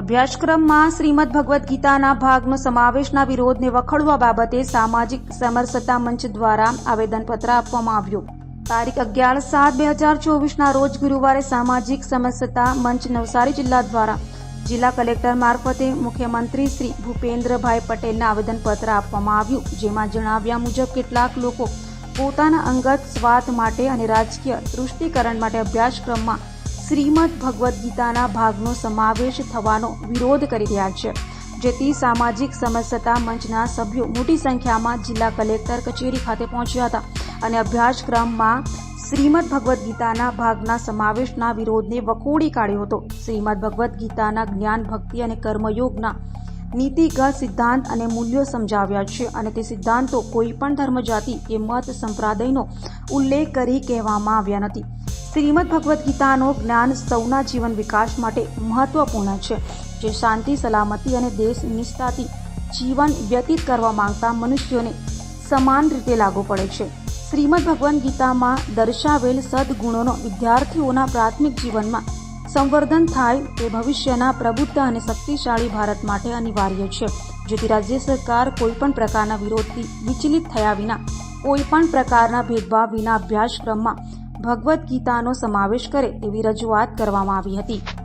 અભ્યાસક્રમમાં શ્રીમદ ભગવદ્ ગીતાના ભાગનો સમાવેશના વિરોધને વખોડવા બાબતે સામાજિક સમરસતા મંચ દ્વારા આવેદનપત્ર આપવામાં આવ્યું. તારીખ અગિયાર સાત બે હજાર ચોવીસના રોજ ગુરુવારે સામાજિક સમરસતા મંચ નવસારી જિલ્લા દ્વારા જિલ્લા કલેક્ટર મારફતે મુખ્યમંત્રી શ્રી ભૂપેન્દ્રભાઈ પટેલને આવેદનપત્ર આપવામાં આવ્યું, જેમાં જણાવ્યા મુજબ કેટલાક લોકો પોતાના અંગત સ્વાર્થ માટે અને રાજકીય તૃષ્ટિકરણ માટે અભ્યાસક્રમમાં શ્રીમદ ભગવદ્ ગીતાના ભાગનો સમાવેશ થવાનો વિરોધ કરી રહ્યા છે. જેથી સામાજિક સમરસતા મંચના સભ્યો મોટી સંખ્યામાં જિલ્લા કલેક્ટર કચેરી ખાતે પહોંચ્યા હતા અને અભ્યાસક્રમમાં શ્રીમદ ભગવદ્ ગીતાના ભાગના સમાવેશના વિરોધને વખોડી કાઢ્યો હતો. શ્રીમદ ભગવદ્ ગીતાના જ્ઞાન ભક્તિ અને કર્મયોગના નીતિગત સિદ્ધાંત અને મૂલ્યો સમજાવ્યા છે અને તે સિદ્ધાંતો કોઈ પણ ધર્મ જાતિ કે મત સંપ્રદાયનો ઉલ્લેખ કરી કહેવામાં આવ્યા નથી. શ્રીમદ ભગવદ્ ગીતાનો જ્ઞાન સૌના જીવન વિકાસ માટે મહત્વપૂર્ણ છે, જે શાંતિ, સલામતી અને દેશ નિષ્ઠાથી જીવન વ્યતીત કરવા માંગતા મનુષ્યોને સમાન રીતે લાગુ પડે છે. શ્રીમદ ભગવદ્ ગીતામાં દર્શાવેલ સદગુણોનો વિદ્યાર્થીઓના પ્રાથમિક જીવનમાં સંવર્ધન થાય તે ભવિષ્યના પ્રબુદ્ધ અને શક્તિશાળી ભારત માટે અનિવાર્ય છે, જેથી રાજ્ય સરકાર કોઈપણ પ્રકારના વિરોધથી વિચલિત થયા વિના, કોઈપણ પ્રકારના ભેદભાવ વિના અભ્યાસક્રમમાં ભગવદ્ ગીતાનો સમાવેશ કરે તેવી રજૂઆત કરવામાં આવી હતી.